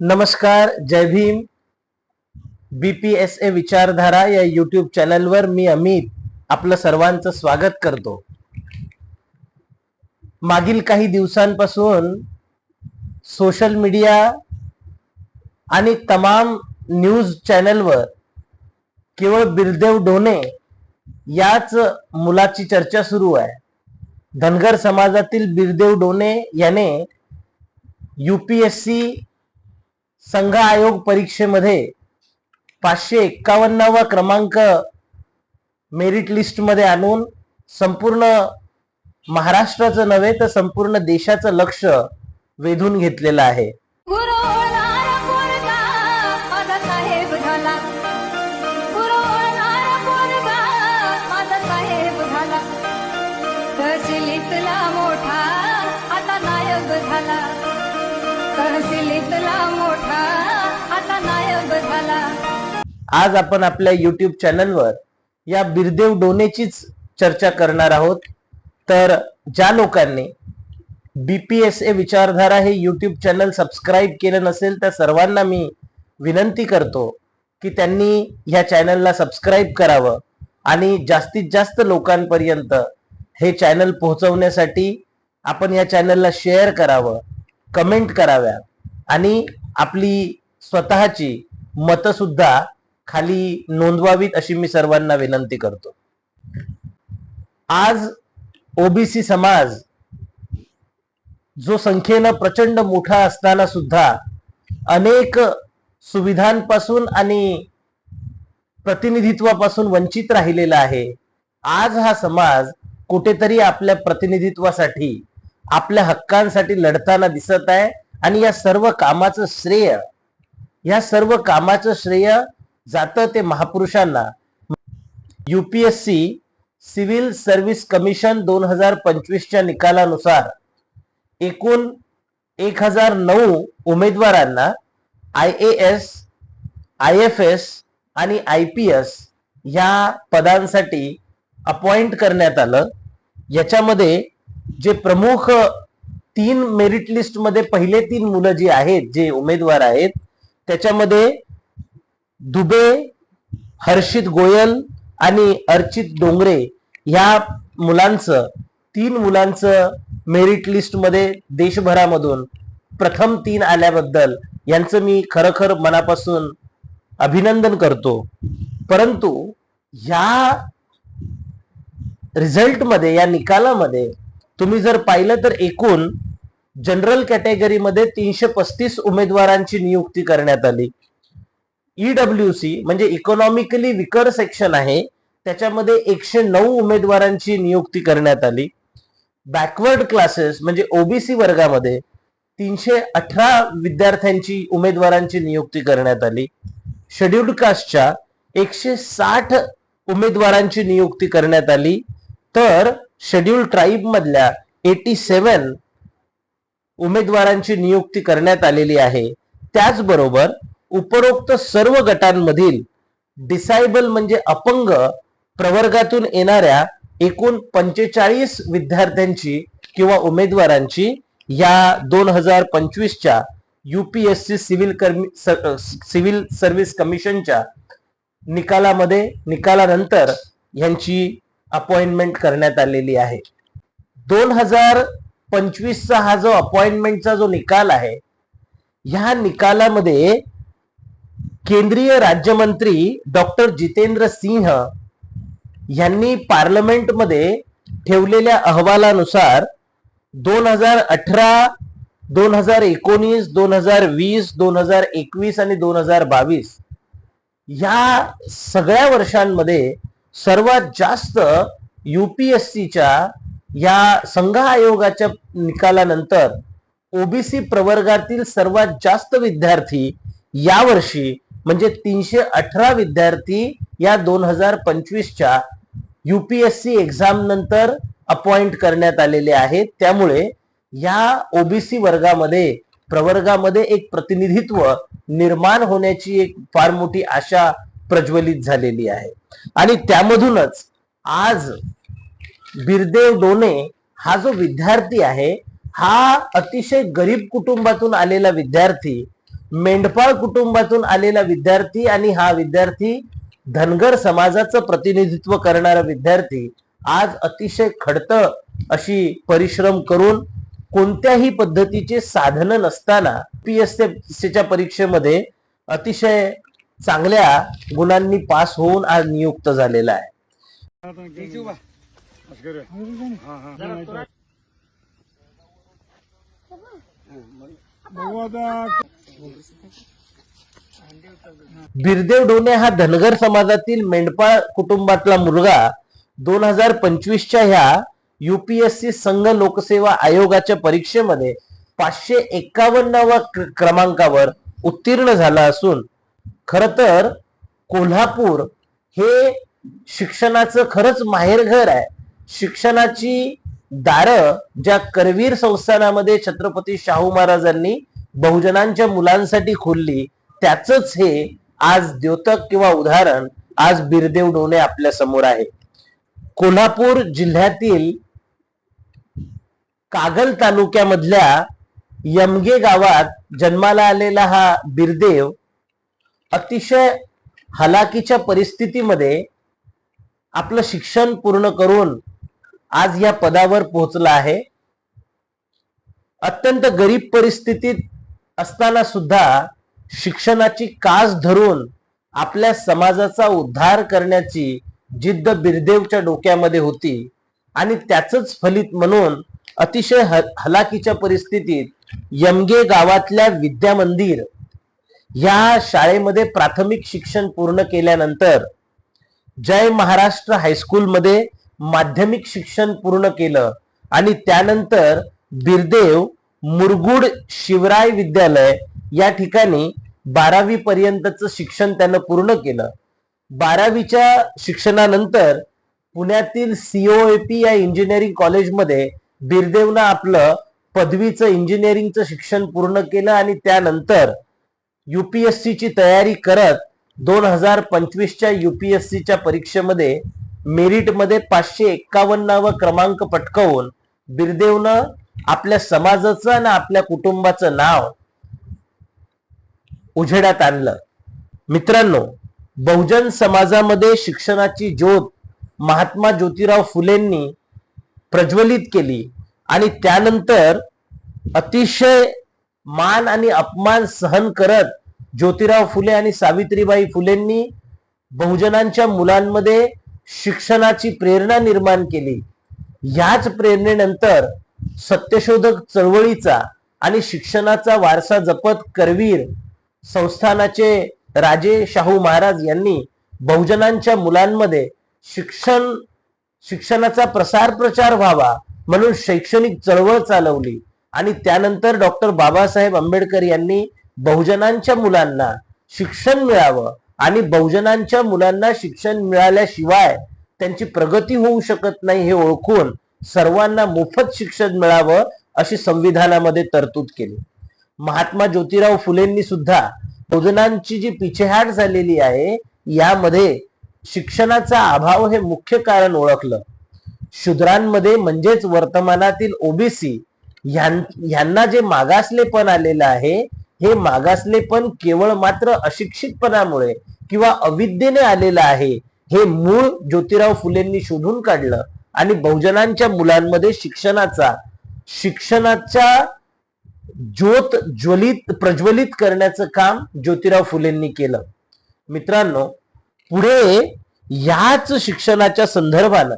नमस्कार जय भीम. बीपीएसए विचारधारा या युट्यूब चॅनलवर मी अमित आपलं सर्वांचं स्वागत करतो. मागील काही दिवसांपासून सोशल मीडिया आणि तमाम न्यूज चॅनलवर केवळ बिरदेव डोने याच मुलाची चर्चा सुरू आहे. धनगर समाजातील बिरदेव डोने याने यूपीएससी संघ आयोग परीक्षेमध्ये पाचशे एक्कावन्नावा क्रमांक मेरिट लिस्टमध्ये आणून संपूर्ण महाराष्ट्राचं नव्हे तर संपूर्ण देशाचं लक्ष वेधून घेतलेलं आहे. मोठा आता नायक झाला. मोठा आता झाला. आज आपण आपल्या युट्यूब चॅनलवर या बिरदेव डोनेचीच चर्चा करणार आहोत. तर ज्या लोकांनी बीपीएसए विचारधारा हे युट्यूब चॅनल सबस्क्राईब केलं नसेल त्या सर्वांना मी विनंती करतो की त्यांनी ह्या चॅनलला सबस्क्राईब करावं आणि जास्तीत जास्त लोकांपर्यंत हे चॅनल पोहोचवण्यासाठी आपण या चॅनलला शेअर करावं. कमेंट कराव्या. आणि आपली स्वतःची मतं सुद्धा खाली नोंदवावीत अशी मी सर्वांना विनंती करतो. आज ओबीसी समाज जो संख्येनं प्रचंड मोठा असताना सुद्धा अनेक सुविधांपासून आणि प्रतिनिधित्वापासून वंचित राहिलेला आहे. आज हा समाज कुठेतरी आपल्या प्रतिनिधित्वासाठी आपल्या हक्कांसाठी लढताना दिसत आहे. आणि या सर्व कामाचं श्रेय या सर्व कामाचं श्रेय जातं ते महापुरुषांना. युपीएससी सिव्हिल सर्व्हिस कमिशन दोन हजार पंचवीसच्या निकालानुसार एकूण एक हजार नऊ उमेदवारांना I A S I F S आणि आय पी एस या पदांसाठी अपॉइंट करण्यात आलं. याच्यामध्ये जे प्रमुख तीन मेरिट लिस्टमध्ये पहिले तीन मुलं जी आहेत जे उमेदवार आहेत त्याच्यामध्ये दुबे हर्षित गोयल आणि अर्चित डोंगरे ह्या मुलांचं तीन मुलांचं मेरिट लिस्टमध्ये देशभरामधून प्रथम तीन आल्याबद्दल यांचं मी खरोखर मनापासून अभिनंदन करतो. परंतु या रिझल्टमध्ये या निकालामध्ये तुम्ही जर पाहिलं तर एकूण जनरल कॅटेगरीमध्ये तीनशे पस्तीस उमेदवारांची नियुक्ती करण्यात आली. ईडब्ल्यू सी म्हणजे इकॉनॉमिकली विकर सेक्शन आहे. त्याच्यामध्ये एकशे नऊ उमेदवारांची नियुक्ती करण्यात आली. बॅकवर्ड क्लासेस म्हणजे ओबीसी वर्गामध्ये तीनशे अठरा विद्यार्थ्यांची उमेदवारांची नियुक्ती करण्यात आली. शेड्युल्ड कास्टच्या एकशे साठ उमेदवारांची नियुक्ती करण्यात आली. तर शेड्यूल ट्राईब मधल्या एटी सेवन उमेदवारांची नियुक्ती करण्यात आलेली आहे. त्याचबरोबर उपरोक्त सर्व गटांमधील डिसायबल म्हणजे अपंग प्रवर्गातून येणाऱ्या एकूण पंचेचाळीस विद्यार्थ्यांची किंवा उमेदवारांची या दोन हजार पंचवीसच्या युपीएससी सिव्हिल कर्मी सिव्हिल सर्व्हिस कमिशनच्या निकालामध्ये निकालानंतर यांची अपॉइंटमेंट करण्यात आलेली आहे. दोन हजार पंचवीसचा हा जो अपॉइंटमेंटचा जो निकाल आहे ह्या निकालामध्ये केंद्रीय राज्यमंत्री डॉक्टर जितेंद्र सिंह यांनी पार्लमेंटमध्ये ठेवलेल्या अहवालानुसार दोन हजार अठरा दोन हजार एकोणीस दोन हजार वीस दोन हजार एकवीस आणि दोन हजार बावीस या सगळ्या वर्षांमध्ये सर्वात जास्त युपीएससीच्या या संघ आयोगाच्या निकालानंतर ओबीसी प्रवर्गातील सर्वात जास्त विद्यार्थी यावर्षी म्हणजे तीनशे अठरा विद्यार्थी या दोन हजार पंचवीसच्या युपीएससी एक्झाम नंतर अपॉइंट करण्यात आलेले आहेत. त्यामुळे या ओबीसी वर्गामध्ये प्रवर्गामध्ये एक प्रतिनिधित्व निर्माण होण्याची एक फार मोठी आशा प्रज्वलित झालेली आहे. आणि त्यामधूनच आज बिरदेव डोने हा जो विद्यार्थी आहे हा अतिशय गरीब कुटुंबातून आलेला विद्यार्थी मेंढपाळ कुटुंबातून आलेला विद्यार्थी आणि हा विद्यार्थी धनगर समाजाचं प्रतिनिधित्व करणारा विद्यार्थी आज अतिशय खडत अशी परिश्रम करून कोणत्याही पद्धतीचे साधन नसताना पी पीएससीच्या परीक्षेमध्ये अतिशय चांगल्या गुणांनी पास होऊन आज नियुक्त झालेला आहे. बिरदेव डोने हा धनगर समाजातील मेंढपाळ कुटुंबातला मुलगा. दोन हजार पंचवीसच्या ह्या युपीएससी संघ लोकसेवा आयोगाच्या परीक्षेमध्ये पाचशे एक्कावन्नाव्या क्रमांकावर उत्तीर्ण झाला असून खर तर कोल्हापूर हे शिक्षणाचं खरंच माहेरघर आहे. शिक्षणाची दारं ज्या करवीर संस्थानामध्ये छत्रपती शाहू महाराजांनी बहुजनांच्या मुलांसाठी खोलली त्याचंच हे आज द्योतक किंवा उदाहरण आज बिरदेव डोणे आपल्यासमोर आहे. कोल्हापूर जिल्ह्यातील कागल तालुक्यामधल्या यमगे गावात जन्माला आलेला हा बिरदेव अतिशय हलाकीच्या परिस्थितीमध्ये आपलं शिक्षण पूर्ण करून आज या पदावर पोहोचला आहे. अत्यंत गरीब परिस्थितीत असताना सुद्धा शिक्षणाची कास धरून आपल्या समाजाचा उद्धार करण्याची जिद्द बिरदेवच्या डोक्यामध्ये होती आणि त्याचंच फलित म्हणून अतिशय हलाकीच्या परिस्थितीत यमगे गावातल्या विद्या मंदिर या शाळेमध्ये प्राथमिक शिक्षण पूर्ण केल्यानंतर जय महाराष्ट्र हायस्कूलमध्ये माध्यमिक शिक्षण पूर्ण केलं आणि त्यानंतर बिरदेव मुरगुड शिवराय विद्यालय या ठिकाणी बारावी पर्यंतचं शिक्षण त्यानं पूर्ण केलं. बारावीच्या शिक्षणानंतर पुण्यातील सीओएपी या इंजिनिअरिंग कॉलेजमध्ये बिरदेवनं आपलं पदवीचं इंजिनिअरिंगचं शिक्षण पूर्ण केलं आणि त्यानंतर युपीएससीची तयारी करत दोन हजार पंचवीसच्या युपीएससीच्या परीक्षेमध्ये मेरिटमध्ये पाचशे एक्कावन्नावा क्रमांक पटकवून बिरदेवनं आपल्या समाजाचं आणि आपल्या कुटुंबाचं नाव उजेडात आणलं. मित्रांनो बहुजन समाजामध्ये शिक्षणाची ज्योत महात्मा ज्योतिराव फुलेंनी प्रज्वलित केली आणि त्यानंतर अतिशय मान आणि अपमान सहन करत ज्योतिराव फुले आणि सावित्रीबाई फुलेंनी बहुजनांच्या मुलांमध्ये शिक्षणाची प्रेरणा निर्माण केली. याच प्रेरणेनंतर सत्यशोधक चळवळीचा आणि शिक्षणाचा वारसा जपत करवीर संस्थानाचे राजे शाहू महाराज यांनी बहुजनांच्या मुलांमध्ये शिक्षण शिक्षणाचा प्रसार प्रचार व्हावा म्हणून शैक्षणिक चळवळ चालवली. आणि त्यानंतर डॉक्टर बाबासाहेब आंबेडकर यांनी बहुजनांच्या मुलांना शिक्षण मिळावं आणि बहुजनांच्या मुलांना शिक्षण मिळाल्याशिवाय त्यांची प्रगती होऊ शकत नाही हे ओळखून सर्वांना मोफत शिक्षण मिळावं अशी संविधानामध्ये तरतूद केली. महात्मा ज्योतिराव फुलेंनी सुद्धा बहुजनांची जी पिछेहाट झालेली आहे यामध्ये शिक्षणाचा अभाव हे मुख्य कारण ओळखलं. शूद्रांमध्ये म्हणजेच वर्तमानातील ओबीसी यांना जे मागासलेपण आलेलं आहे हे मागासलेपण केवळ मात्र अशिक्षितपणामुळे किंवा अविद्येने आलेलं आहे हे मूळ ज्योतिराव फुलेंनी शोधून काढलं आणि बहुजनांच्या मुलांमध्ये शिक्षणाचा शिक्षणाच्या ज्योत ज्वलित प्रज्वलित करण्याचं काम ज्योतिराव फुलेंनी केलं. मित्रांनो पुढे याच शिक्षणाच्या संदर्भानं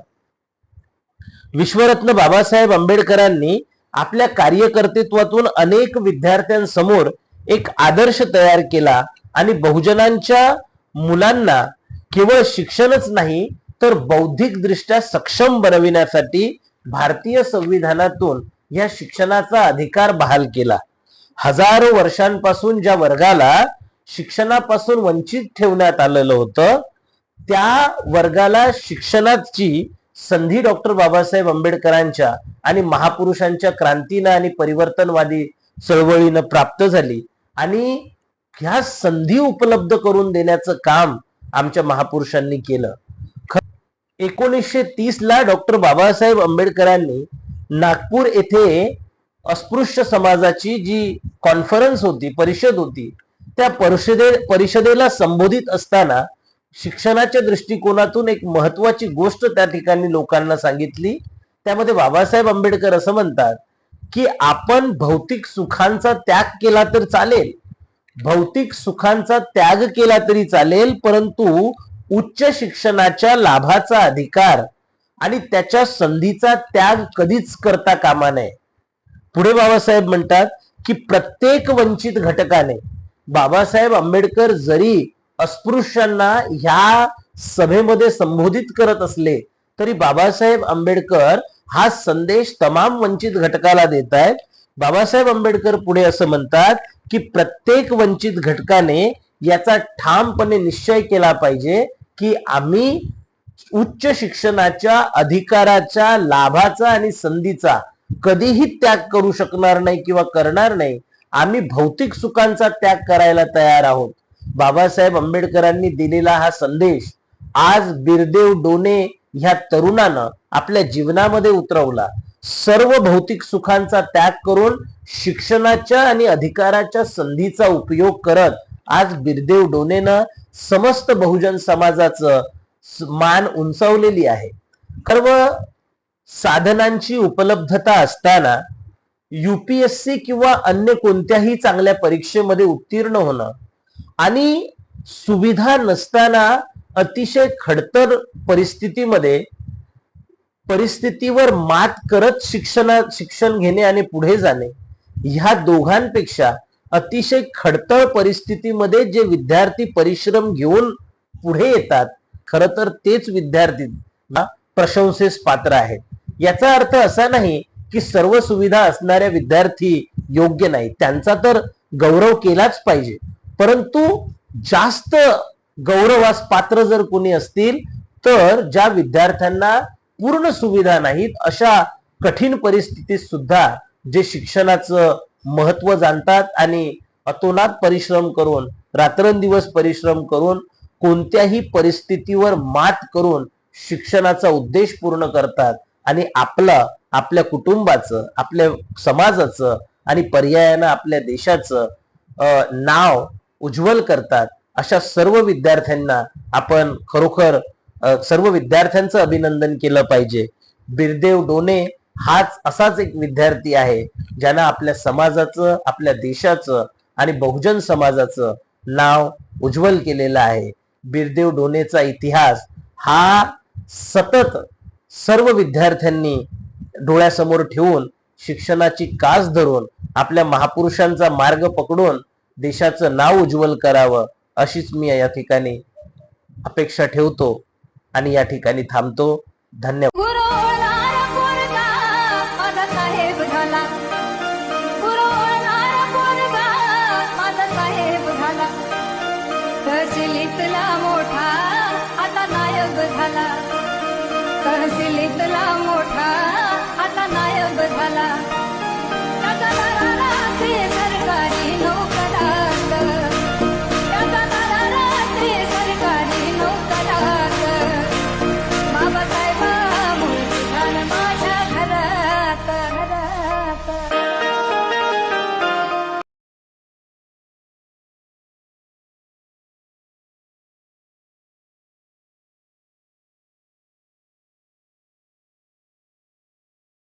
विश्वरत्न बाबासाहेब आंबेडकरांनी आपल्या कार्यकर्तृत्वातून अनेक विद्यार्थ्यांसमोर एक आदर्श तयार केला आणि बहुजनांच्या मुलांना केवळ शिक्षणच नाही तर बौद्धिकदृष्ट्या सक्षम बनविण्यासाठी भारतीय संविधानातून या शिक्षणाचा अधिकार बहाल केला. हजारो वर्षांपासून ज्या वर्गाला शिक्षणापासून वंचित ठेवण्यात आलेलं होतं त्या वर्गाला शिक्षणाची संधी डॉक्टर बाबासाहेब आंबेडकरांच्या आणि महापुरुषांच्या क्रांतीनं आणि परिवर्तनवादी चळवळीनं प्राप्त झाली. आणि ह्या संधी उपलब्ध करून देण्याचं काम आमच्या महापुरुषांनी केलं. एकोणीसशे तीस ला डॉक्टर बाबासाहेब आंबेडकरांनी नागपूर येथे अस्पृश्य समाजाची जी कॉन्फरन्स होती परिषद होती त्या परिषदे परिषदेला संबोधित असताना शिक्षणाच्या दृष्टिकोनातून एक महत्वाची गोष्ट त्या ठिकाणी लोकांना सांगितली. त्यामध्ये बाबासाहेब आंबेडकर असं म्हणतात की आपण भौतिक सुखांचा त्याग केला तर चालेल. भौतिक सुखांचा त्याग केला तरी चालेल परंतु उच्च शिक्षणाच्या लाभाचा अधिकार आणि त्याच्या संधीचा त्याग कधीच करता कामा नये. पुढे बाबासाहेब म्हणतात की प्रत्येक वंचित घटकाने बाबासाहेब आंबेडकर जरी अस्पृश्यांना ह्या सभेमध्ये संबोधित करत असले तरी बाबासाहेब आंबेडकर हा संदेश तमाम वंचित घटकाला देत आहेत. बाबासाहेब आंबेडकर पुढे असं म्हणतात की प्रत्येक वंचित घटकाने याचा ठामपणे निश्चय केला पाहिजे की आम्ही उच्च शिक्षणाच्या अधिकाराच्या लाभाचा आणि संधीचा कधीही त्याग करू शकणार नाही किंवा करणार नाही. आम्ही भौतिक सुखांचा त्याग करायला तयार आहोत. बाबासाहेब आंबेडकरांनी दिलेला हा संदेश आज बिरदेव डोने ह्या तरुणानं आपल्या जीवनामध्ये उतरवला. सर्व भौतिक सुखांचा त्याग करून शिक्षणाच्या आणि अधिकाराच्या संधीचा उपयोग करत आज बिरदेव डोनेनं समस्त बहुजन समाजाचं मान उंचावलेली आहे. सर्व साधनांची उपलब्धता असताना युपीएससी किंवा अन्य कोणत्याही चांगल्या परीक्षेमध्ये उत्तीर्ण होणं आणि सुविधा नसताना अतिशय खडतर परिस्थितीमध्ये परिस्थितीवर मात करत शिक्षणा शिक्षण घेणे आणि पुढे जाणे ह्या दोघांपेक्षा अतिशय खडतर परिस्थितीमध्ये जे विद्यार्थी परिश्रम घेऊन पुढे येतात खर तर तेच विद्यार्थी ना प्रशंसेस पात्र आहेत. याचा अर्थ असा नाही की सर्व सुविधा असणाऱ्या विद्यार्थी योग्य नाही त्यांचा तर गौरव केलाच पाहिजे. परंतु जास्त गौरवास पात्र जर कोणी असतील तर ज्या विद्यार्थ्यांना पूर्ण सुविधा नाहीत अशा कठीण परिस्थितीत सुद्धा जे शिक्षणाचं महत्त्व जाणतात आणि अतोनात परिश्रम करून रात्रंदिवस परिश्रम करून कोणत्याही परिस्थितीवर मात करून शिक्षणाचा उद्देश पूर्ण करतात आणि आपलं आपल्या कुटुंबाचं आपल्या समाजाचं आणि पर्यायानं आपल्या देशाचं नाव उज्ज्वल करतात अशा सर्व विद्यार्थ्यांना आपण खरोखर सर्व विद्यार्थ्यांचं अभिनंदन केलं पाहिजे. बिरदेव डोने हाच असाच एक विद्यार्थी आहे ज्यानं आपल्या समाजाचं आपल्या देशाचं आणि बहुजन समाजाचं नाव उज्ज्वल केलेलं आहे. बिरदेव डोनेचा इतिहास हा सतत सर्व विद्यार्थ्यांनी डोळ्यासमोर ठेवून शिक्षणाची कास धरून आपल्या महापुरुषांचा मार्ग पकडून देशाचं नाव उज्ज्वल करावं अशीच मी या ठिकाणी अपेक्षा ठेवतो आणि या ठिकाणी थांबतो. धन्यवाद. गुरुवरणारा पोरगा माझा झाला. गुरुवरणारा मोठा आता नायब झाला.